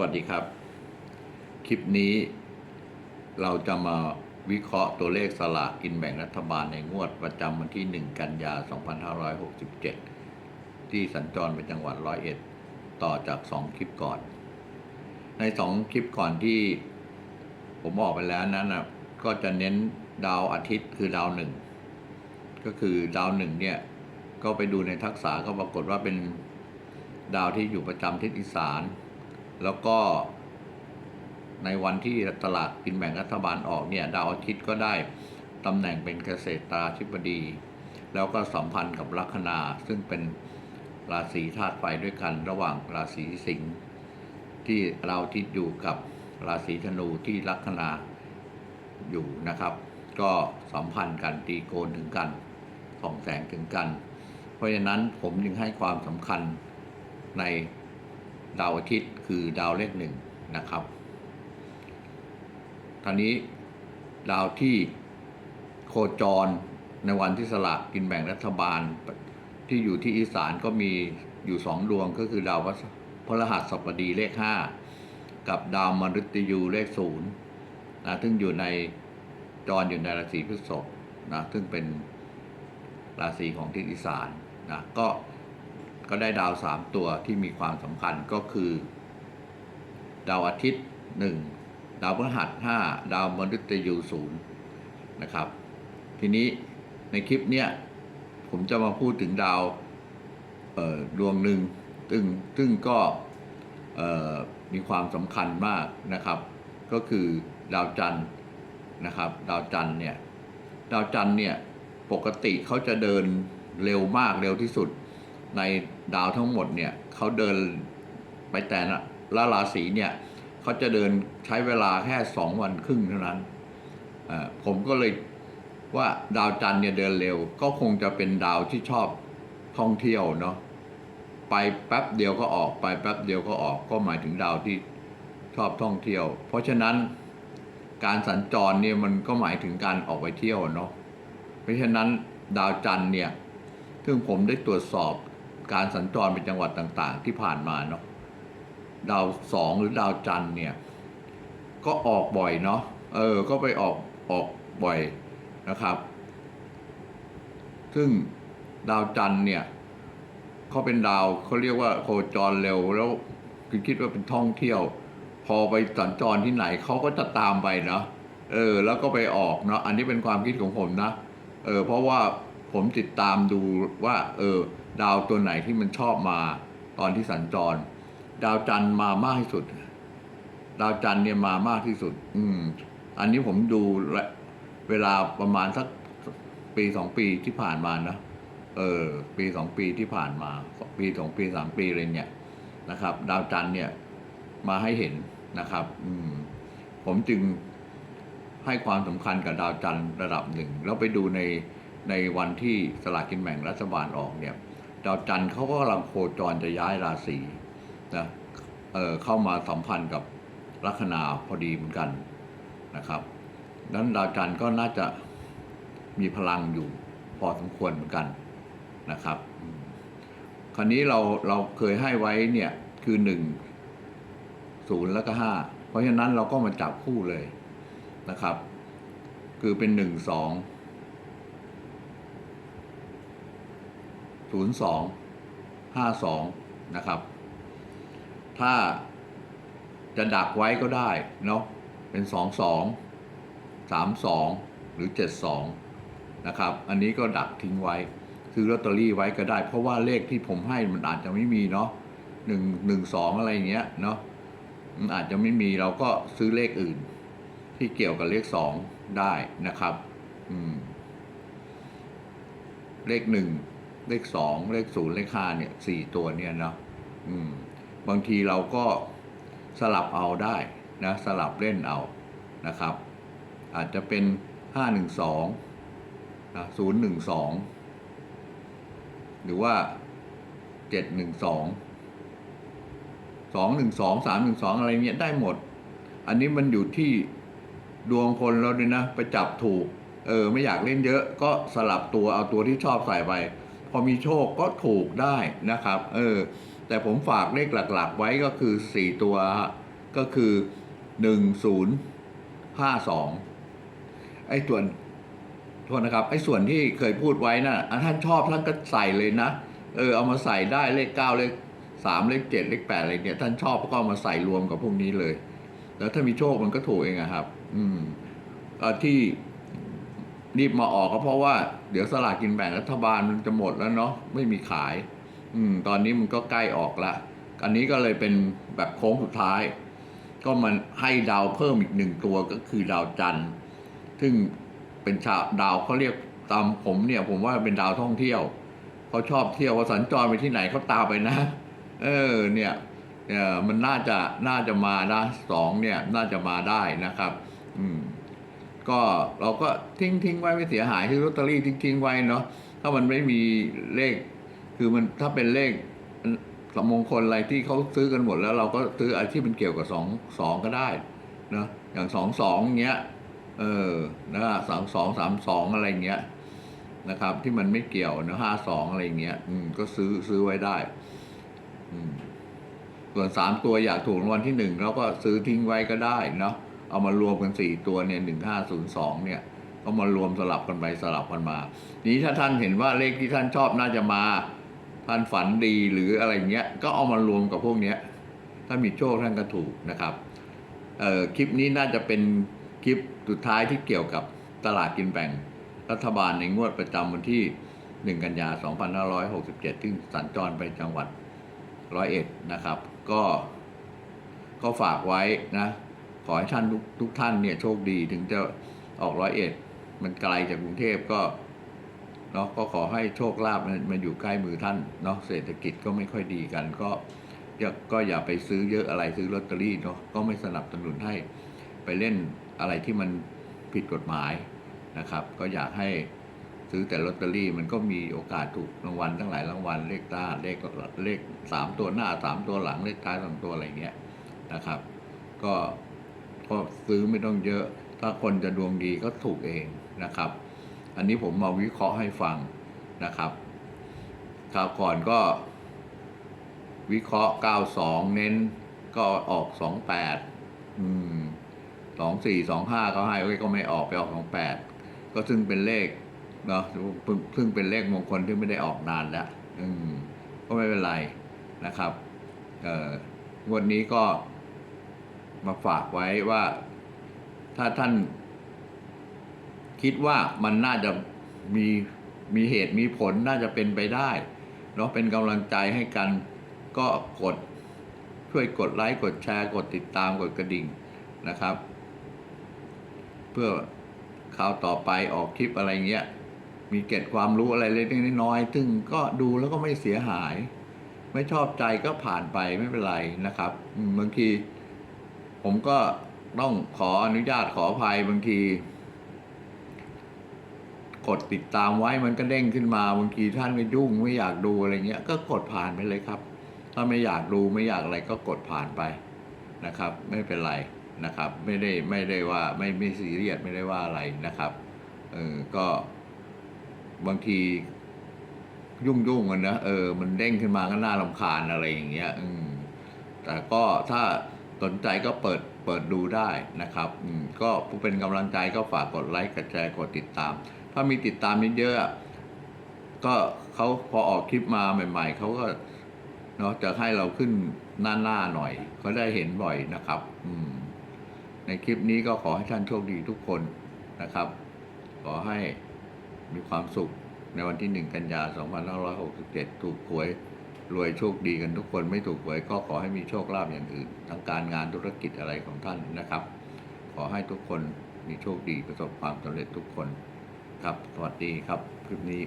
วัสดีครับ คลิปนี้เราจะมาวิเคราะห์ตัวเลขสลากกินแบ่งรัฐบาลในงวดประจำวันที่ 1 กันยา 2567 ที่สัญจรไปจังหวัดร้อยเอ็ดต่อจาก 2 คลิปก่อน ใน 2 คลิปก่อนที่ผมบอกไปแล้วนั้นนะก็จะเน้นดาวอาทิตย์คือดาวหนึ่งก็คือดาวหนึ่งเนี่ยก็ไปดูในทักษะก็ปรากฏว่าเป็นดาวที่อยู่ประจำทิศอีสาน แล้วก็ในวันที่ตลาดกินแบ่งรัฐบาลออกเนี่ยดาวอาทิตย์ก็ได้ตำแหน่งเป็นเกษตราธิบดี แล้วก็สัมพันธ์กับลัคนาซึ่งเป็นราศีธาตุไฟด้วยกันระหว่างราศีสิงห์ที่เราทิตย์อยู่กับราศีธนูที่ลัคนาอยู่นะครับ ก็สัมพันธ์กันตีโกนถึงกันส่องแสงถึงกัน เพราะฉะนั้นผมจึงให้ความสำคัญใน ดาวอาทิตย์คือดาวเลขหนึ่งนะครับครานี้ดาวที่โคจรในวันที่สลากกินแบ่งรัฐบาลที่อยู่ที่อีสานก็มีอยู่สองดวงก็คือดาวพฤหัสบดีเลขห้ากับดาวมฤตยูเลขศูนย์นะซึ่งอยู่ในจรอยู่ในราศีพฤษภนะซึ่งเป็นราศีของทิศอีสานนะก็ ก็ได้ดาวสามตัวที่มีความสำคัญก็คือ ดาวอาทิตย์หนึ่งดาวพฤหัสห้าดาวมฤตยูศูนย์นะครับ ทีนี้ในคลิปเนี้ยผมจะมาพูดถึงดาวดวงหนึ่งซึ่งซึ่งก็มีความสำคัญมากนะครับ ก็คือดาวจันทร์นะครับ ดาวจันทร์เนี่ยดาวจันทร์เนี่ยปกติเขาจะเดินเร็วมากเร็วที่สุด ในดาวทั้งหมดเนี่ยเขาเดินไปแต่ละราศีเนี่ยเขาจะเดินใช้เวลาแค่สองวันครึ่งเท่านั้น ผมก็เลยว่าดาวจันทร์เนี่ยเดินเร็ว ก็คงจะเป็นดาวที่ชอบท่องเที่ยวเนาะไปแป๊บเดียวก็ออกไปแป๊บเดียวก็ออกก็หมายถึงดาวที่ชอบท่องเที่ยว เพราะฉะนั้นการสัญจรเนี่ยมันก็หมายถึงการออกไปเที่ยวเนาะเพราะฉะนั้นดาวจันทร์เนี่ยซึ่งผมได้ตรวจสอบ การสัญจรไปจังหวัดต่างๆ ที่ผ่านมาเนาะดาวสองหรือดาวจันเนี่ย ก็ออกบ่อยเนาะเออ ก็ไปออกออกบ่อยนะครับ ซึ่งดาวจันเนี่ยเขาเป็นดาวเขาเรียกว่าโคจรเร็วแล้วคือคิดว่าเป็นท่องเที่ยว พอไปสัญจรที่ไหนเขาก็จะตามไปเนาะเออ แล้วก็ไปออกเนาะอันนี้เป็นความคิดของผมนะเออเพราะว่าผมติดตามดูว่า เออ ดาวตัวไหนที่มันชอบมาตอนที่สัญจร ดาวจันทร์มามากที่สุด ดาวจันทร์เนี่ยมามากที่สุด อืม อันนี้ผมดูเวลาประมาณสักปีสองปีที่ผ่านมานะเออปีสองปีที่ผ่านมา ปีสองปีสามปีอะไรเนี่ยนะครับ ดาวจันทร์เนี่ยมาให้เห็นนะครับ อืม ผมจึงให้ความสำคัญกับดาวจันทร์ระดับหนึ่ง แล้วไปดูในในวันที่สลากกินแบ่งรัฐบาลออกเนี่ย ดาวจันทร์เขาก็กำลังโคจรจะย้ายราศีนะเออเข้ามาสัมพันธ์กับลัคนาพอดีเหมือนกันนะครับดังนั้นดาวจันทร์ก็น่าจะมีพลังอยู่พอสมควรเหมือนกันนะครับ คราวนี้เราเราเคยให้ไว้เนี่ยคือหนึ่งศูนย์แล้วก็ห้าเพราะฉะนั้นเราก็มาจับคู่เลยนะครับ คือเป็นหนึ่งสอง ศูนย์สองห้าสองนะครับ ถ้าจะดักไว้ก็ได้เนาะเป็นสองสองสามสองหรือเจ็ดสองนะครับ อันนี้ก็ดักทิ้งไว้ ซื้อลอตเตอรี่ไว้ก็ได้ เพราะว่าเลขที่ผมให้มันอาจจะไม่มีเนาะหนึ่งหนึ่งสองอะไรอย่างเงี้ยเนาะมันอาจจะไม่มีเราก็ซื้อเลขอื่น ที่เกี่ยวกับเลขสองได้นะครับ อืม เลขหนึ่ง เลขสองเลขศูนย์เลขห้าเนี่ยสี่ตัวเนี่ยเนาะอืมบางทีเราก็สลับเอาได้นะสลับเล่นเอานะครับ อาจจะเป็นห้าหนึ่งสองนะศูนย์หนึ่งสองหรือว่าเจ็ดหนึ่งสองสองหนึ่งสองสามหนึ่งสองอะไรเงี้ยได้หมด อันนี้มันอยู่ที่ดวงคนเราด้วยนะ ไปจับถูก เออ ไม่อยากเล่นเยอะก็สลับตัวเอาตัวที่ชอบใส่ไป พอมีโชคก็ถูกได้นะครับ เออ แต่ผมฝากเลขหลักๆ ไว้ก็คือสี่ตัวก็คือหนึ่งศูนย์ห้าสองไอ้ส่วนโทษนะครับ ไอ้ส่วนที่เคยพูดไว้นะ่ะท่านชอบท่านก็ใส่เลยนะ เออ เอามาใส่ได้เลขเก้าเลขสามเลขเจ็ดเลขแปดอะไรเนี่ย ท่านชอบก็เอามาใส่รวมกับพวกนี้เลย แล้วถ้ามีโชคมันก็ถูกเองอะครับ อืมอที่ รีบมาออกก็เพราะว่าเดี๋ยวสลากกินแบ่งรัฐบาลมันจะหมดแล้วเนาะไม่มีขาย อืม ตอนนี้มันก็ใกล้ออกละอันนี้ก็เลยเป็นแบบโค้งสุดท้าย ก็มันให้ดาวเพิ่มอีกหนึ่งตัวก็คือดาวจันทร์ซึ่งเป็นชาวดาวเขาเรียกตามผมเนี่ย ผมว่าเป็นดาวท่องเที่ยวเขาชอบเที่ยวเขาสัญจรไปที่ไหนเขาตามไปนะ เออ เนี่ยเนี่ยมันน่าจะน่าจะมานะสองเนี่ย น่าจะมาได้นะครับ อืม ก็เราก็ทิ้งทิ้งไว้ไม่เสียหายที่ลอตเตอรี่ทิ้งทิ้งไว้เนาะถ้ามันไม่มีเลข คือมันถ้าเป็นเลขสมงคลอะไรที่เขาซื้อกันหมดแล้ว เราก็ซื้ออะไรที่มันเกี่ยวกับสองสองก็ได้เนาะอย่างสองสองเงี้ยเออนะฮะสามสองสามสองอะไรเงี้ยนะครับ ที่มันไม่เกี่ยวนะห้าสองอะไรเงี้ย อืมก็ซื้อซื้อไว้ได้ อืมส่วนสามตัวอยากถูกรางวัลที่หนึ่งเราก็ซื้อทิ้งไว้ก็ได้เนาะ เอามารวมกันสี่ตัวเนี่ยหนึ่งห้าศูนย์สองเนี่ยก็มารวมสลับกันไปสลับกันมา นี้ถ้าท่านเห็นว่าเลขที่ท่านชอบน่าจะมา ท่านฝันดีหรืออะไรเงี้ย ก็เอามารวมกับพวกเนี้ย ถ้ามีโชคท่านก็ถูกนะครับ เอ่อคลิปนี้น่าจะเป็นคลิปสุดท้ายที่เกี่ยวกับตลาดกินแบ่งรัฐบาลในงวดประจำวันที่ 1 กันยา 2567 ซึ่งสัญจรไปจังหวัดร้อยเอ็ดนะครับ ก็ก็ฝากไว้นะ ขอให้ท่านทุกทุกท่านเนี่ยโชคดีถึงจะออกร้อยเอ็ดมันไกลจากกรุงเทพก็เนาะก็ขอให้โชคลาภมันมันอยู่ใกล้มือท่านเนาะเศรษฐกิจก็ไม่ค่อยดีกัน ก็อย่าก็อย่าไปซื้อเยอะอะไรซื้อลอตเตอรี่เนาะก็ไม่สนับสนุนให้ไปเล่นอะไรที่มันผิดกฎหมายนะครับ ก็อยากให้ซื้อแต่ลอตเตอรี่มันก็มีโอกาสถูกรางวัลตั้งหลายรางวัลเลขตาเลขเลขสามตัวหน้าสามตัวหลังเลขท้ายสองตัวอะไรเงี้ยนะครับ ก็ ก็ซื้อไม่ต้องเยอะ ถ้าคนจะดวงดีก็ถูกเองนะครับ อันนี้ผมมาวิเคราะห์ให้ฟังนะครับคราวก่อนก็ วิเคราะห์ 92 เน้นก็ออก 28 อืม 24 25เขาให้ก็ไม่ออกไปออก 28 ก็ซึ่งเป็นเลขเนาะซึ่งซึ่งเป็นเลขมงคลที่ไม่ได้ออกนานแล้ว อืม ก็ไม่เป็นไรนะครับ เอ่องวดนี้ก็ มาฝากไว้ว่า ถ้าท่านคิดว่ามันน่าจะมีมีเหตุมีผลน่าจะเป็นไปได้เนาะเป็นกำลังใจให้กันก็กดช่วยกดไลค์กดแชร์กดติดตามกดกระดิ่งนะครับ เพื่อคราวต่อไปออกคลิปอะไรเงี้ย มีเก็ดความรู้อะไรเล็กๆน้อยๆซึ่งก็ดูแล้วก็ไม่เสียหาย ไม่ชอบใจก็ผ่านไปไม่เป็นไรนะครับบางที ผมก็ต้องขออนุญาตขออภัยบางที กดติดตามไว้มันก็เด้งขึ้นมาบางทีท่านก็ยุ่งไม่อยากดูอะไรเงี้ย ก็กดผ่านไปเลยครับ ถ้าไม่อยากดูไม่อยากอะไรก็กดผ่านไปนะครับ ไม่เป็นไรนะครับ ไม่ได้ไม่ได้ว่าไม่ไม่ซีเรียสไม่ได้ว่าอะไรนะครับเออก็บางทียุ่งยุ่งกันนะเออ มันเด้งขึ้นมาก็น่ารำคาญอะไรอย่างเงี้ย อืมแต่ก็ถ้า สนใจก็เปิดเปิดดูได้นะครับอืมก็ผู้เป็นกำลังใจก็ฝากกดไลค์กดแชร์กดติดตาม ถ้ามีติดตามเยอะๆอะก็เขาพอออกคลิปมาใหม่ ๆเขาก็เนาะจะให้เราขึ้นหน้าหน้าหน่อยก็ได้เห็นบ่อยนะครับอืมในคลิปนี้ก็ขอให้ท่านโชคดีทุกคนนะครับ ขอให้มีความสุขในวันที่หนึ่งกันยา 2567 ถูกหวย รวยโชคดีกันทุกคนไม่ถูกหวยก็ขอให้มีโชคลาภอย่างอื่นทางการงานธุรกิจอะไรของท่านนะครับ ขอให้ทุกคนมีโชคดีประสบความสำเร็จทุกคนครับสวัสดีครับคลิปนี้